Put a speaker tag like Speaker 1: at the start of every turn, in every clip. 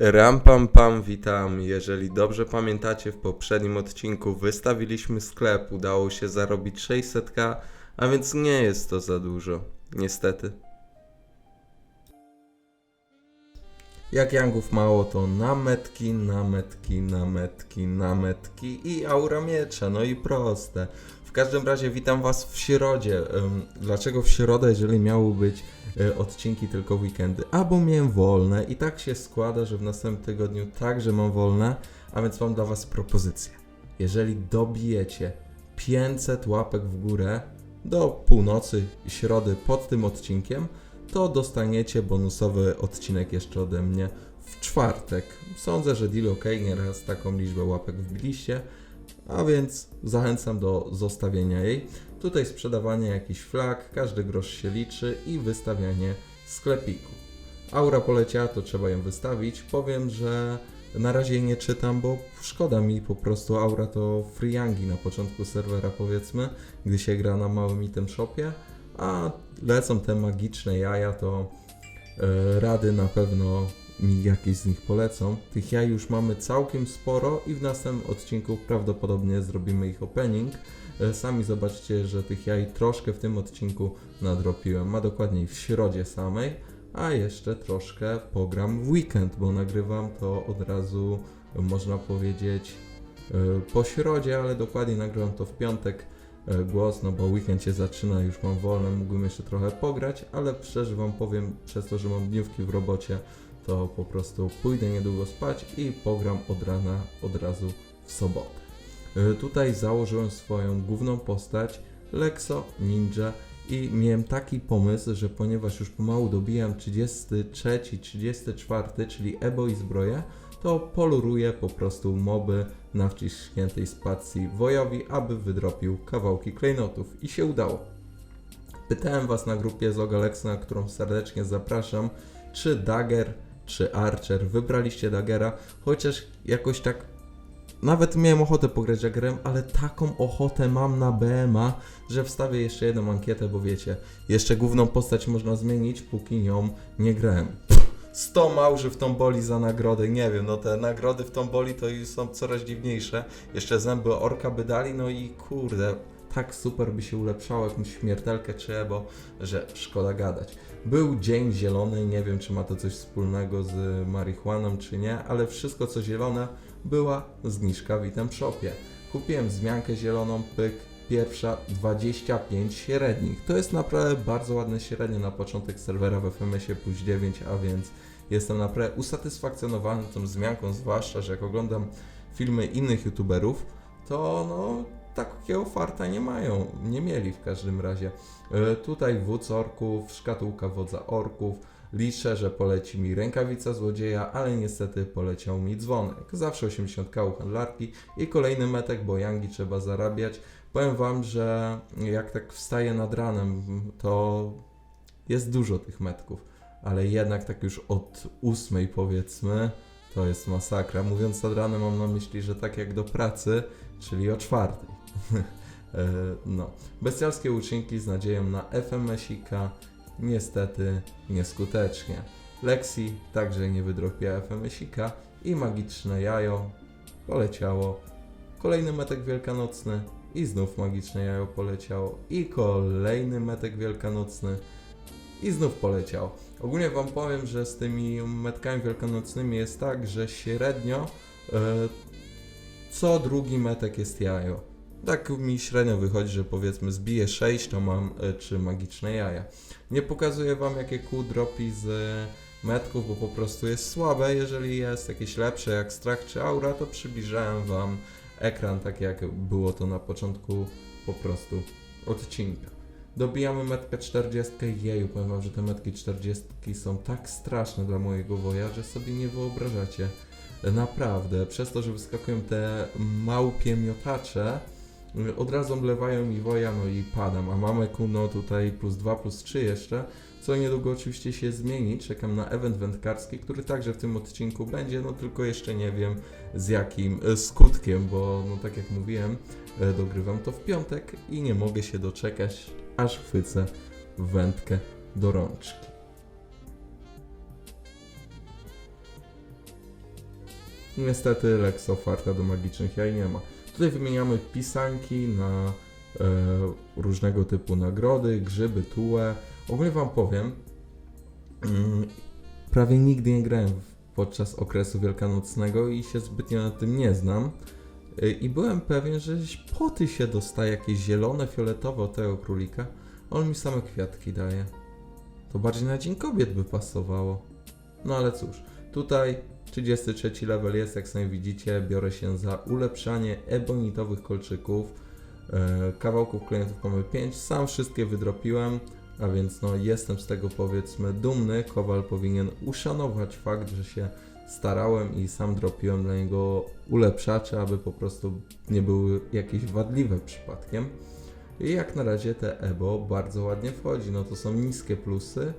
Speaker 1: Ram pam pam, witam. Jeżeli dobrze pamiętacie, w poprzednim odcinku wystawiliśmy sklep, udało się zarobić 600k, a więc nie jest to za dużo, niestety. Jak Yangów mało, to nametki, nametki, nametki, nametki i aura miecza, no i proste. W każdym razie witam Was w środzie. Dlaczego w środę, jeżeli miały być y, odcinki tylko weekendy? A bo miałem wolne i tak się składa, że w następnym tygodniu także mam wolne, a więc mam dla Was propozycję. Jeżeli dobijecie 500 łapek w górę do północy środy pod tym odcinkiem, to dostaniecie bonusowy odcinek jeszcze ode mnie w czwartek. Sądzę, że deal ok, nieraz taką liczbę łapek wbiliście, a więc zachęcam do zostawienia jej. Tutaj sprzedawanie jakichś flag, każdy grosz się liczy i wystawianie sklepiku. Aura poleciała, to trzeba ją wystawić. Powiem, że na razie jej nie czytam, bo szkoda mi po prostu. Aura to free yangi na początku serwera powiedzmy, gdy się gra na małym item shopie, a lecą te magiczne jaja, to e, rady na pewno mi jakieś z nich polecą. Tych jaj już mamy całkiem sporo i w następnym odcinku prawdopodobnie zrobimy ich opening. E, Sami zobaczcie, że tych jaj troszkę w tym odcinku nadropiłem, a dokładniej w środzie samej, a jeszcze troszkę pogram w weekend, bo nagrywam to od razu, można powiedzieć, e, po środzie, ale dokładnie nagrywam to w piątek e, głos, no bo weekend się zaczyna, już mam wolne, mógłbym jeszcze trochę pograć, ale szczerze Wam powiem, przez to, że mam dniówki w robocie, to po prostu pójdę niedługo spać i pogram od rana od razu w sobotę. Y, Tutaj założyłem swoją główną postać, Lexo Ninja i miałem taki pomysł, że ponieważ już pomału dobijam 33, 34, czyli Ebo i zbroję, to poluruję po prostu moby na wciśniętej spacji wojowi, aby wydropił kawałki klejnotów i się udało. Pytałem Was na grupie Zogalex, na którą serdecznie zapraszam, czy Dagger, czy Archer. Wybraliście Daggera, chociaż jakoś tak nawet miałem ochotę pograć Daggerem, ale taką ochotę mam na BMA, że wstawię jeszcze jedną ankietę, bo wiecie, jeszcze główną postać można zmienić, póki nią nie grałem. 100 małży w tą boli za nagrodę, nie wiem, no te nagrody w tą boli to już są coraz dziwniejsze. Jeszcze zęby orka by dali, no i kurde, tak super by się ulepszało jakąś śmiertelkę czy ebo, że szkoda gadać. Był dzień zielony, nie wiem czy ma to coś wspólnego z marihuaną czy nie, ale wszystko co zielone była zniżka w item shopie. Kupiłem wzmiankę zieloną, pyk, pierwsza 25 średnich. To jest naprawdę bardzo ładne średnie na początek serwera w FMS-ie plus 9, a więc jestem naprawdę usatysfakcjonowany tą wzmianką, zwłaszcza, że jak oglądam filmy innych youtuberów, to no takiego farta nie mają, nie mieli w każdym razie. E, tutaj wódz orków, szkatułka wodza orków, liczę, że poleci mi rękawica złodzieja, ale niestety poleciał mi dzwonek. Zawsze 80 u handlarki i kolejny metek, bo yangi trzeba zarabiać. Powiem wam, że jak tak wstaję nad ranem, to jest dużo tych metków, ale jednak tak już od ósmej powiedzmy, to jest masakra. Mówiąc nad ranem mam na myśli, że tak jak do pracy, czyli o czwartej. E, no. Bestialskie uczynki z nadzieją na FMS-ika, niestety nieskutecznie. Lexi także nie wydropiła FMS-ika i magiczne jajo poleciało. Kolejny metek wielkanocny i znów magiczne jajo poleciało. I kolejny metek wielkanocny i znów poleciał. Ogólnie Wam powiem, że z tymi metkami wielkanocnymi jest tak, że średnio e, co drugi metek jest jajo. Tak mi średnio wychodzi, że powiedzmy zbiję 6, to mam e, 3 magiczne jaja. Nie pokazuję Wam jakie kół dropi z e, metków, bo po prostu jest słabe. Jeżeli jest jakieś lepsze jak strach czy aura, to przybliżałem Wam ekran tak jak było to na początku po prostu odcinka. Dobijamy metkę 40. Jeju, powiem wam, że te metki 40 są tak straszne dla mojego woja, że sobie nie wyobrażacie. Naprawdę, przez to, że wyskakują te małpie miotacze, od razu mlewają mi woja, no i padam. A mamy kuno tutaj plus 2, plus 3 jeszcze, co niedługo oczywiście się zmieni. Czekam na event wędkarski, który także w tym odcinku będzie, no tylko jeszcze nie wiem z jakim y, skutkiem, bo no tak jak mówiłem, y, dogrywam to w piątek i nie mogę się doczekać, aż chwycę wędkę do rączki. Niestety Lex oferta do magicznych jaj nie ma. Tutaj wymieniamy pisanki na e, różnego typu nagrody, grzyby, tułę. Ogólnie wam powiem, mm, prawie nigdy nie grałem podczas okresu wielkanocnego i się zbytnio na tym nie znam. Y, I byłem pewien, że poty się dostaje jakieś zielone, fioletowe od tego królika, on mi same kwiatki daje. To bardziej na Dzień Kobiet by pasowało. No ale cóż, tutaj 33 level jest, jak sami widzicie, biorę się za ulepszanie ebonitowych kolczyków. E, kawałków klientów mamy 5, sam wszystkie wydropiłem, a więc no jestem z tego powiedzmy dumny. Kowal powinien uszanować fakt, że się starałem i sam dropiłem dla niego ulepszacze, aby po prostu nie były jakieś wadliwe przypadkiem. I jak na razie te EBO bardzo ładnie wchodzi, no to są niskie plusy,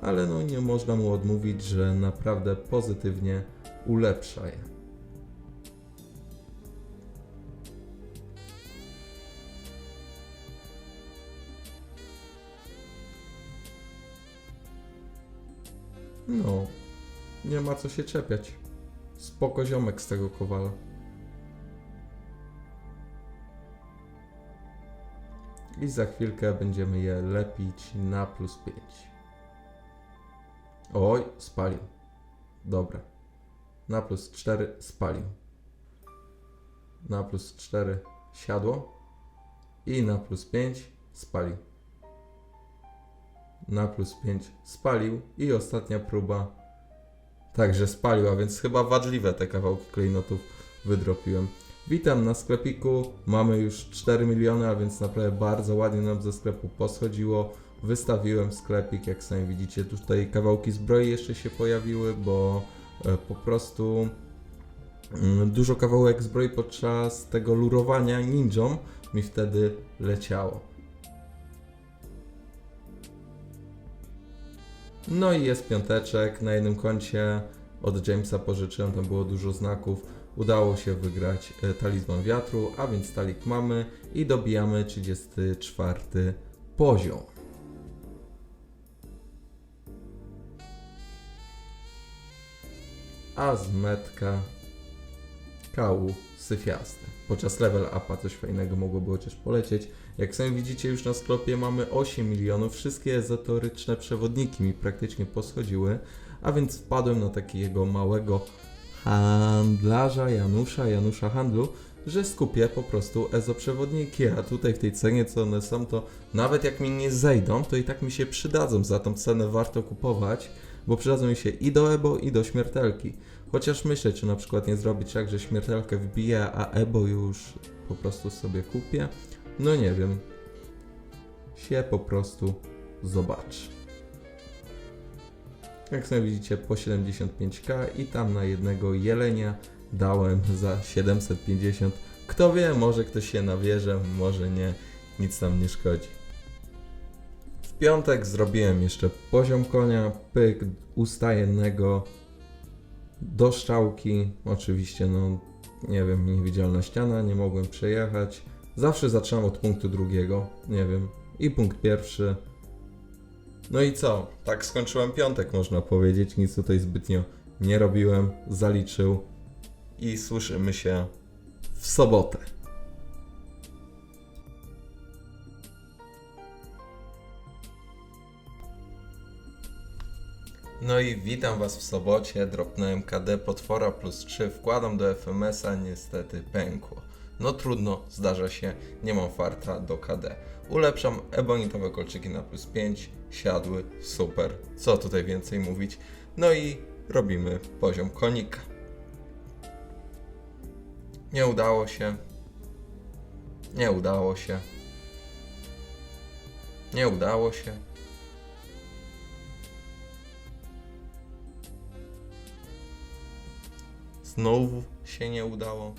Speaker 1: ale no nie można mu odmówić, że naprawdę pozytywnie ulepsza je. No, nie ma co się czepiać. Spoko ziomek z tego kowala. I za chwilkę będziemy je lepić na plus 5. Oj, spalił. Dobra. Na plus 4 spalił. Na plus 4 siadło. I na plus 5 spalił. Na plus 5 spalił. I ostatnia próba także spalił, a więc chyba wadliwe te kawałki klejnotów wydropiłem. Witam na sklepiku. Mamy już 4 miliony, a więc naprawdę bardzo ładnie nam ze sklepu poschodziło. Wystawiłem sklepik, jak sami widzicie. Tutaj kawałki zbroi jeszcze się pojawiły, bo e, po prostu mm, dużo kawałek zbroi podczas tego lurowania ninją mi wtedy leciało. No i jest piąteczek. Na jednym koncie od Jamesa pożyczyłem, tam było dużo znaków. Udało się wygrać e, talizman wiatru, a więc talik mamy i dobijamy 34 poziom. A z metka kału syfiasty. Podczas level upa coś fajnego mogłoby chociaż polecieć. Jak sami widzicie już na sklepie mamy 8 milionów, wszystkie ezoteryczne przewodniki mi praktycznie poschodziły, a więc wpadłem na takiego małego handlarza Janusza, Janusza Handlu, że skupię po prostu ezoprzewodniki, a tutaj w tej cenie co one są, to nawet jak mi nie zejdą, to i tak mi się przydadzą, za tą cenę warto kupować, bo przydadzą mi się i do Ebo, i do śmiertelki. Chociaż myślę, czy na przykład nie zrobić tak, że śmiertelkę wbiję, a Ebo już po prostu sobie kupię. No nie wiem. Się po prostu zobaczy. Jak sobie widzicie, po 75k i tam na jednego jelenia dałem za 750. Kto wie, może ktoś się nawierze, może nie. Nic nam nie szkodzi. Piątek zrobiłem jeszcze poziom konia, pyk, ustajennego do szczałki. Oczywiście, no nie wiem, niewidzialna ściana, nie mogłem przejechać. Zawsze zaczynam od punktu drugiego, nie wiem, i punkt pierwszy. No i co? Tak skończyłem piątek, można powiedzieć. Nic tutaj zbytnio nie robiłem, zaliczył i słyszymy się w sobotę. No i witam Was w sobocie. Dropnąłem KD potwora plus 3. Wkładam do FMS-a, niestety pękło. No trudno, zdarza się, nie mam farta do KD. Ulepszam ebonitowe kolczyki na plus 5, siadły, super. Co tutaj więcej mówić? No i robimy poziom konika. Nie udało się. Nie udało się. Nie udało się. Znowu się nie udało.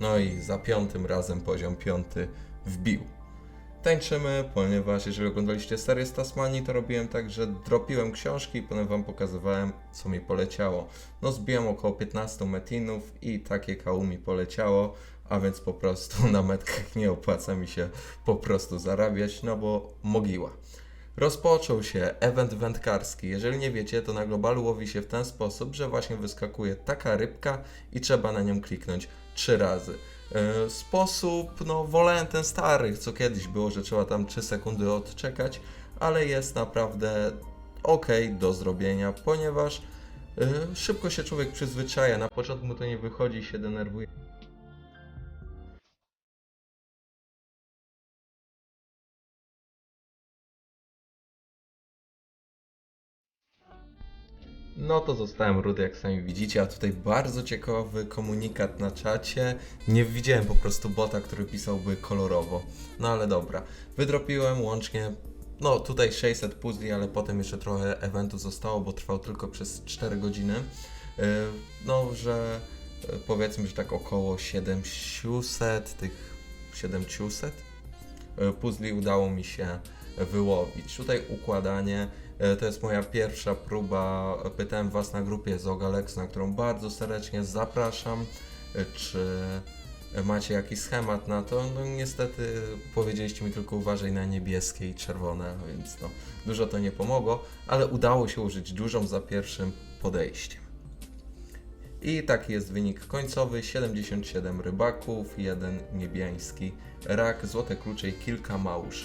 Speaker 1: No i za piątym razem poziom piąty wbił. Tańczymy, ponieważ jeżeli oglądaliście serię z Tasmanii, to robiłem tak, że dropiłem książki i potem wam pokazywałem, co mi poleciało. No zbiłem około 15 metinów i takie kału mi poleciało, a więc po prostu na metkach nie opłaca mi się po prostu zarabiać, no bo mogiła. Rozpoczął się event wędkarski. Jeżeli nie wiecie, to na globalu łowi się w ten sposób, że właśnie wyskakuje taka rybka i trzeba na nią kliknąć trzy razy. Yy, Sposób, no wolałem ten stary, co kiedyś było, że trzeba tam 3 sekundy odczekać, ale jest naprawdę ok do zrobienia, ponieważ yy, szybko się człowiek przyzwyczaja. Na początku mu to nie wychodzi się denerwuje. No to zostałem rudy, jak sami widzicie, a tutaj bardzo ciekawy komunikat na czacie. Nie widziałem po prostu bota, który pisałby kolorowo. No ale dobra. Wydropiłem łącznie, no tutaj 600 puzli, ale potem jeszcze trochę eventu zostało, bo trwał tylko przez 4 godziny. Yy, No, że yy, powiedzmy, że tak około 700, tych 700 e, puzli udało mi się wyłowić. Tutaj układanie e, to jest moja pierwsza próba. Pytałem Was na grupie Zogalex, na którą bardzo serdecznie zapraszam. E, Czy macie jakiś schemat na to? No niestety powiedzieliście mi tylko uważaj na niebieskie i czerwone, więc no dużo to nie pomogło, ale udało się użyć dużą za pierwszym podejściem. I taki jest wynik końcowy: 77 rybaków, jeden niebiański rak, złote klucze i kilka małż.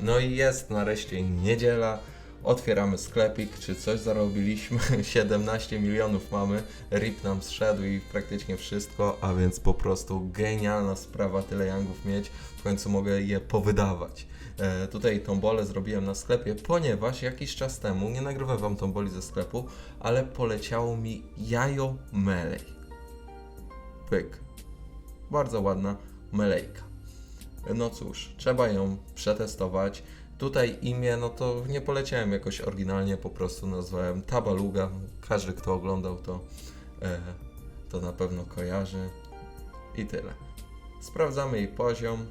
Speaker 1: No i jest nareszcie niedziela. Otwieramy sklepik, czy coś zarobiliśmy? 17 milionów mamy. RIP nam zszedł i praktycznie wszystko, a więc po prostu genialna sprawa tyle yangów mieć. W końcu mogę je powydawać. E, tutaj tombolę zrobiłem na sklepie, ponieważ jakiś czas temu, nie nagrywam wam tomboli ze sklepu, ale poleciało mi jajo melej. Pyk. Bardzo ładna melejka. No cóż, trzeba ją przetestować. Tutaj imię, no to nie poleciałem jakoś oryginalnie, po prostu nazwałem Tabaluga. Każdy, kto oglądał to, e, to na pewno kojarzy. I tyle. Sprawdzamy jej poziom.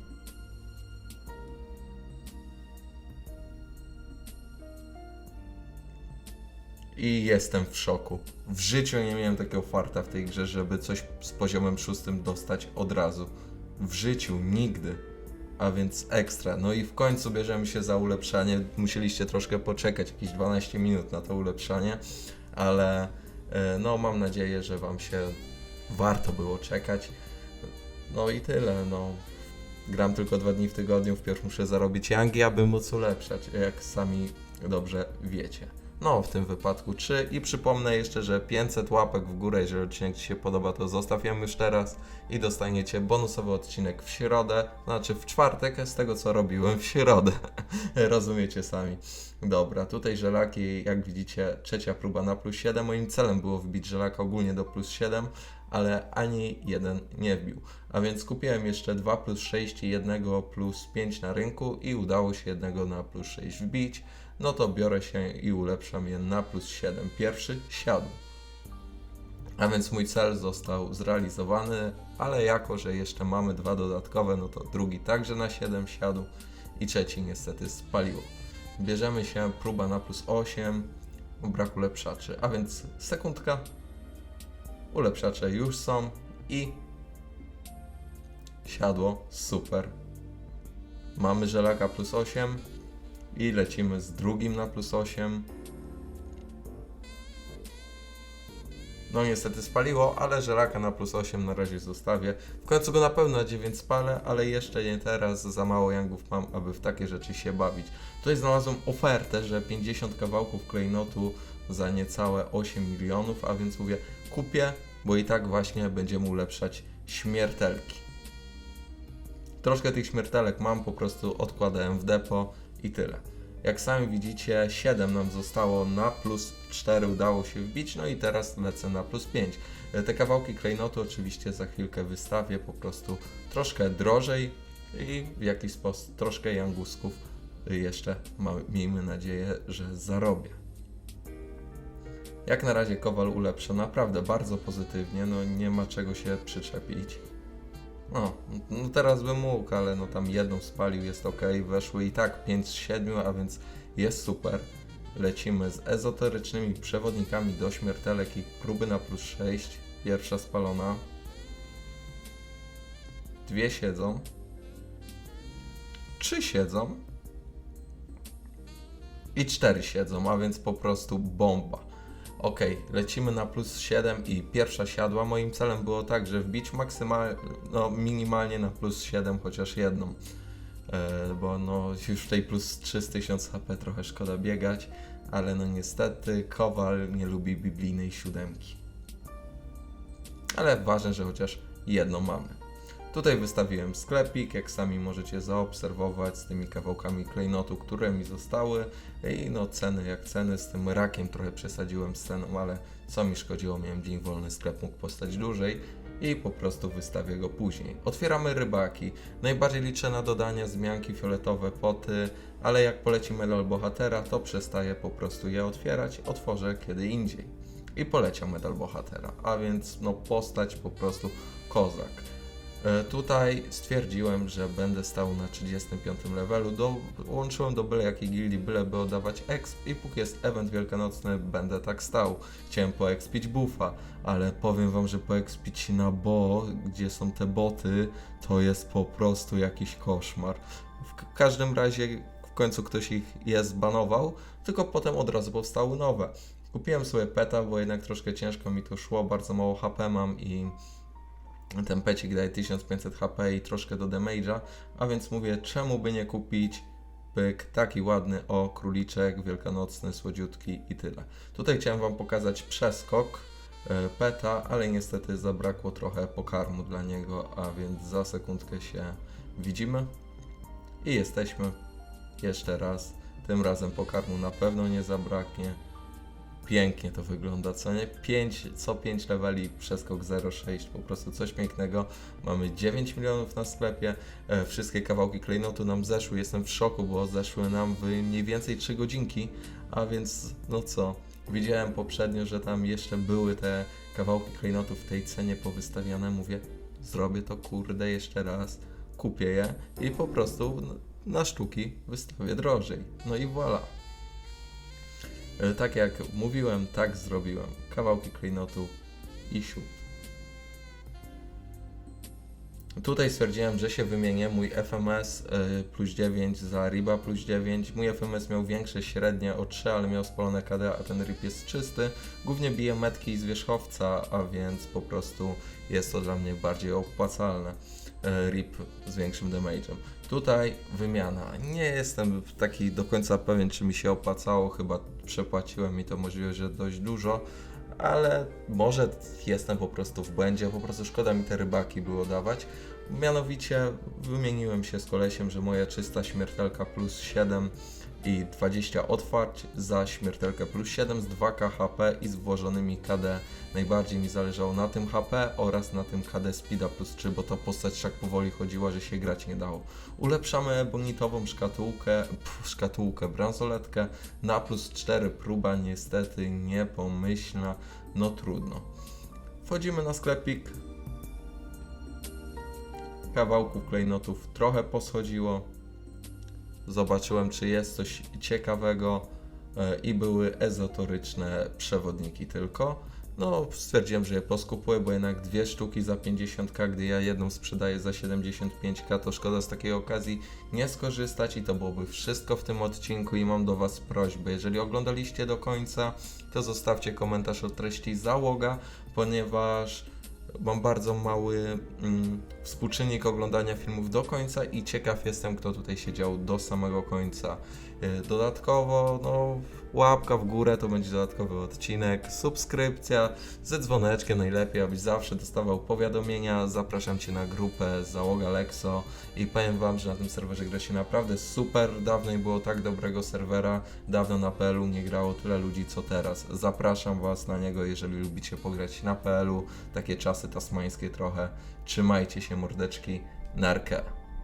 Speaker 1: I jestem w szoku. W życiu nie miałem takiego farta w tej grze, żeby coś z poziomem szóstym dostać od razu. W życiu nigdy. A więc ekstra. No i w końcu bierzemy się za ulepszanie. Musieliście troszkę poczekać, jakieś 12 minut na to ulepszanie, ale e, no mam nadzieję, że Wam się warto było czekać. No i tyle. No. Gram tylko dwa dni w tygodniu, wpierw muszę zarobić yangi, aby móc ulepszać, jak sami dobrze wiecie. No, w tym wypadku 3 i przypomnę jeszcze, że 500 łapek w górę, jeżeli odcinek Ci się podoba, to zostaw ją już teraz i dostaniecie bonusowy odcinek w środę, znaczy w czwartek z tego co robiłem w środę. Rozumiecie sami. Dobra, tutaj żelaki, jak widzicie, trzecia próba na plus 7. Moim celem było wbić żelaka ogólnie do plus 7, ale ani jeden nie wbił. A więc kupiłem jeszcze 2 plus 6 i jednego plus 5 na rynku i udało się jednego na plus 6 wbić. No to biorę się i ulepszam je na plus 7. Pierwszy siadł. A więc mój cel został zrealizowany, ale jako, że jeszcze mamy dwa dodatkowe, no to drugi także na 7 siadł i trzeci niestety spaliło. Bierzemy się próba na plus 8, brak ulepszaczy, a więc sekundka. Ulepszacze już są i siadło, super. Mamy żelaka plus 8 i lecimy z drugim na plus 8. No niestety spaliło, ale żelaka na plus 8 na razie zostawię. W końcu go na pewno na 9 spalę, ale jeszcze nie teraz, za mało yangów mam, aby w takie rzeczy się bawić. Tutaj znalazłem ofertę, że 50 kawałków klejnotu za niecałe 8 milionów, a więc mówię, kupię, bo i tak właśnie będziemy ulepszać śmiertelki. Troszkę tych śmiertelek mam, po prostu odkładałem w depo i tyle. Jak sami widzicie, 7 nam zostało na plus 4 udało się wbić, no i teraz lecę na plus 5. E, Te kawałki klejnotu oczywiście za chwilkę wystawię po prostu troszkę drożej i w jakiś sposób troszkę jangusków jeszcze miejmy nadzieję, że zarobię. Jak na razie Kowal ulepsza naprawdę bardzo pozytywnie, no nie ma czego się przyczepić. No, no teraz bym mógł, ale no tam jedną spalił, jest ok, weszły i tak 5 z 7, a więc jest super. Lecimy z ezoterycznymi przewodnikami do śmiertelek i próby na plus 6. Pierwsza spalona. dwie siedzą, trzy siedzą i cztery siedzą, a więc po prostu bomba. Ok, lecimy na plus 7 i pierwsza siadła. Moim celem było tak, że wbić maksymal, no, minimalnie na plus 7, chociaż jedną. E, bo no już w tej plus 3000 HP trochę szkoda biegać, ale no niestety Kowal nie lubi biblijnej siódemki. Ale ważne, że chociaż jedną mamy. Tutaj wystawiłem sklepik, jak sami możecie zaobserwować z tymi kawałkami klejnotu, które mi zostały i no ceny jak ceny, z tym rakiem trochę przesadziłem z ceną, ale co mi szkodziło, miałem dzień wolny, sklep mógł postać dłużej i po prostu wystawię go później. Otwieramy rybaki. Najbardziej liczę na dodanie zmianki fioletowe poty, ale jak poleci medal bohatera, to przestaję po prostu je otwierać, otworzę kiedy indziej. I poleciał medal bohatera, a więc no postać po prostu kozak. E, Tutaj stwierdziłem, że będę stał na 35 levelu, dołączyłem do byle jakiej gildii, byleby oddawać exp i póki jest event wielkanocny, będę tak stał. Chciałem poexpić buffa, ale powiem wam, że poexpić na bo, gdzie są te boty, to jest po prostu jakiś koszmar. W każdym razie w końcu ktoś ich je zbanował, tylko potem od razu powstały nowe. Kupiłem sobie peta, bo jednak troszkę ciężko mi to szło, bardzo mało HP mam i ten pecik daje 1500 HP i troszkę do damage'a, a więc mówię, czemu by nie kupić pyk, taki ładny, o, króliczek, wielkanocny, słodziutki i tyle. Tutaj chciałem Wam pokazać przeskok e, peta, ale niestety zabrakło trochę pokarmu dla niego, a więc za sekundkę się widzimy i jesteśmy jeszcze raz. Tym razem pokarmu na pewno nie zabraknie. Pięknie to wygląda, co nie? 5, co 5 leveli, przeskok 0,6, po prostu coś pięknego. Mamy 9 milionów na sklepie, e, wszystkie kawałki klejnotu nam zeszły, jestem w szoku, bo zeszły nam w mniej więcej 3 godzinki, a więc no co, widziałem poprzednio, że tam jeszcze były te kawałki klejnotu w tej cenie powystawiane, mówię, zrobię to kurde jeszcze raz, kupię je i po prostu na sztuki wystawię drożej. No i voilà. E, Tak jak mówiłem, tak zrobiłem. Kawałki klejnotu i siup. Tutaj stwierdziłem, że się wymienię mój FMS y, plus 9 za Riba plus 9. Mój FMS miał większe średnie o 3, ale miał spalone KD, a ten RIP jest czysty. Głównie bije metki z wierzchowca, a więc po prostu jest to dla mnie bardziej opłacalne. Y, RIP z większym damage'em. Tutaj wymiana. Nie jestem taki do końca pewien, czy mi się opłacało. Chyba przepłaciłem mi to możliwe, że dość dużo, ale może jestem po prostu w błędzie. Po prostu szkoda mi te rybaki było dawać. Mianowicie wymieniłem się z kolesiem, że moja czysta śmiertelka plus 7 i 20 otwarć za śmiertelkę plus 7 z 2k HP i z włożonymi KD. Najbardziej mi zależało na tym HP oraz na tym KD Speeda plus 3, bo ta postać tak powoli chodziła, że się grać nie dało. Ulepszamy bonitową szkatułkę, pf, szkatułkę, bransoletkę na plus 4 próba niestety niepomyślna, no trudno. Wchodzimy na sklepik. Kawałków klejnotów trochę poschodziło. Zobaczyłem, czy jest coś ciekawego e, i były ezotoryczne przewodniki tylko. No, stwierdziłem, że je poskupuję, bo jednak dwie sztuki za 50k, gdy ja jedną sprzedaję za 75k, to szkoda z takiej okazji nie skorzystać i to byłoby wszystko w tym odcinku i mam do Was prośbę, jeżeli oglądaliście do końca, to zostawcie komentarz o treści załoga, ponieważ mam bardzo mały mm, współczynnik oglądania filmów do końca i ciekaw jestem, kto tutaj siedział do samego końca. Yy, Dodatkowo, no, łapka w górę to będzie dodatkowy odcinek, subskrypcja ze dzwoneczkiem najlepiej, abyś zawsze dostawał powiadomienia. Zapraszam Cię na grupę Załoga Lexo i powiem Wam, że na tym serwerze gra się naprawdę super. Dawno nie było tak dobrego serwera, dawno na PL-u nie grało tyle ludzi co teraz. Zapraszam Was na niego, jeżeli lubicie pograć na PL-u, takie czasy tasmańskie trochę. Trzymajcie się mordeczki, narkę.